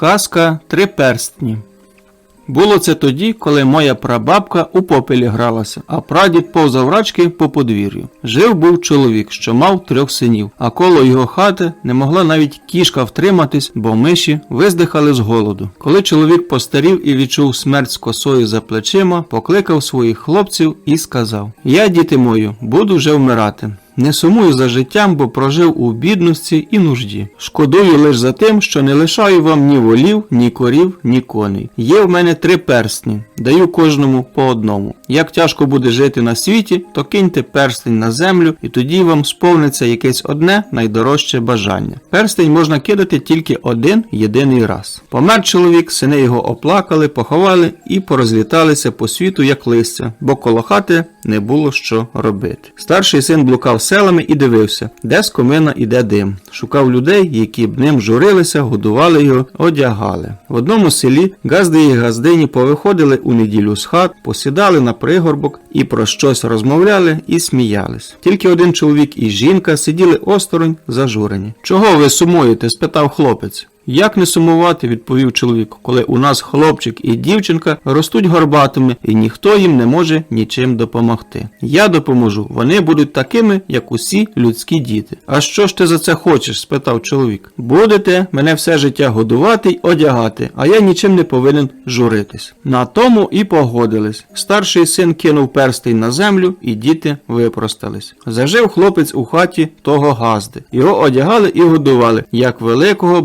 Казка Три перстні. Було це тоді, коли моя прабабка у попелі гралася, а прадід повзав рачки по подвір'ю. Жив був чоловік, що мав трьох синів, а коло його хати не могла навіть кішка втриматись, бо миші виздихали з голоду. Коли чоловік постарів і відчув смерть з косою за плечима, покликав своїх хлопців і сказав: Я, діти мої, буду вже вмирати. Не сумую за життям, бо прожив у бідності і нужді. Шкодую лише за тим, що не лишаю вам ні волів, ні корів, ні коней. Є в мене три перстні, даю кожному по одному. Як тяжко буде жити на світі, то киньте перстень на землю, і тоді вам сповниться якесь одне найдорожче бажання. Перстень можна кидати тільки один єдиний раз. Помер чоловік, сини його оплакали, поховали і порозліталися по світу, як листя, бо коло хати не було що робити. Старший син блукав селами і дивився, де з комина іде дим. Шукав людей, які б ним журилися, годували його, одягали. В одному селі газди і газдині повиходили у неділю з хат, посідали на пригорбок і про щось розмовляли і сміялись. Тільки один чоловік і жінка сиділи осторонь зажурені. Чого ви сумуєте? спитав хлопець. Як не сумувати, відповів чоловік, коли у нас хлопчик і дівчинка ростуть горбатими, і ніхто їм не може нічим допомогти. Я допоможу, вони будуть такими, як усі людські діти. А що ж ти за це хочеш? спитав чоловік. Будете мене все життя годувати й одягати, а я нічим не повинен журитись. На тому і погодились. Старший син кинув перстень на землю, і діти випростались. Зажив хлопець у хаті того газди. Його одягали і годували, як великого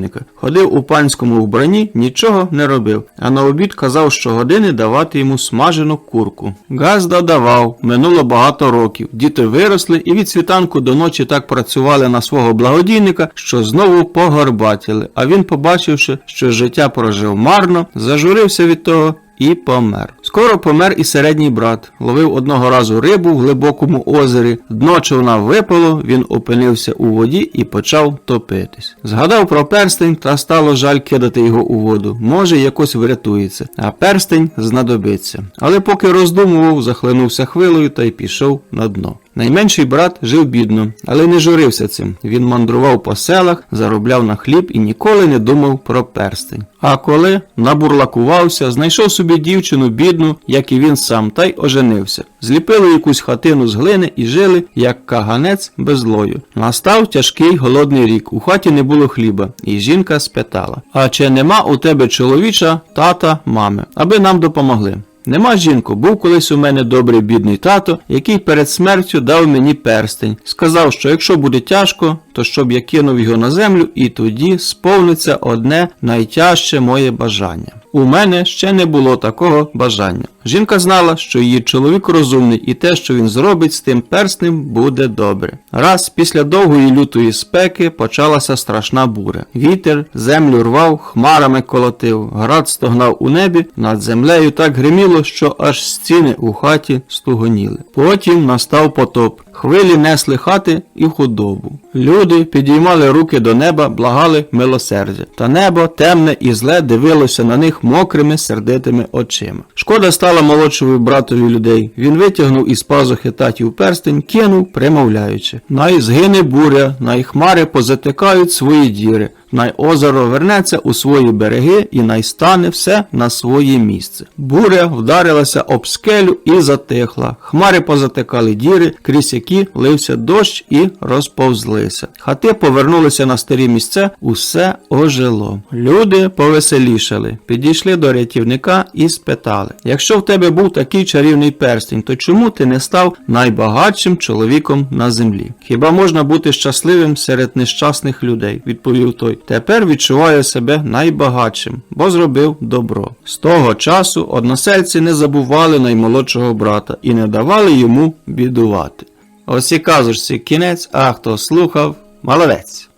благодійника. Ходив у панському вбранні, нічого не робив, а на обід казав щогодини давати йому смажену курку. Газда давав, минуло багато років. Діти виросли і від світанку до ночі так працювали на свого благодійника, що знову погорбатіли. А він, побачивши, що життя прожив марно, зажурився від того і помер. Скоро помер і середній брат. Ловив одного разу рибу в глибокому озері. Дно човна випало, він опинився у воді і почав топитись. Згадав про перстень та стало жаль кидати його у воду. Може, якось врятується, а перстень знадобиться. Але поки роздумував, захлинувся хвилою та й пішов на дно. Найменший брат жив бідно, але не журився цим. Він мандрував по селах, заробляв на хліб і ніколи не думав про перстень. А коли набурлакувався, знайшов собі дівчину бідну, як і він сам, та й оженився. Зліпили якусь хатину з глини і жили, як каганець безлою. Настав тяжкий голодний рік. У хаті не було хліба, і жінка спитала: А чи нема у тебе чоловіча, тата, мами, аби нам допомогли? Нема жінку, був колись у мене добрий бідний тато, який перед смертю дав мені перстень. Сказав, що якщо буде тяжко, то щоб я кинув його на землю, і тоді сповниться одне найтяжче моє бажання. У мене ще не було такого бажання. Жінка знала, що її чоловік розумний, і те, що він зробить з тим перстнем, буде добре. Раз після довгої лютої спеки почалася страшна буря. Вітер землю рвав, хмарами колотив, град стогнав у небі, над землею так гриміло, що аж стіни у хаті стугоніли. Потім настав потоп. Хвилі несли хати і худобу. Люди підіймали руки до неба, благали милосердя. Та небо темне і зле дивилося на них мокрими сердитими очима. Шкода стала молодшому братові людей. Він витягнув із пазухи татів перстень, кинув, примовляючи. Най згине буря, най хмари позатикають свої діри. Най озеро вернеться у свої береги і най стане все на своє місце. Буря вдарилася об скелю і затихла. Хмари позатикали діри, крізь які лився дощ і розповзлися. Хати повернулися на старі місця, усе ожило. Люди повеселішали, підійшли до рятівника і спитали: якщо в тебе був такий чарівний перстень, то чому ти не став найбагатшим чоловіком на землі? Хіба можна бути щасливим серед нещасних людей? відповів той. Тепер відчуваю себе найбагатшим, бо зробив добро. З того часу односельці не забували наймолодшого брата і не давали йому бідувати. Ось і казочці кінець, а хто слухав, молодець.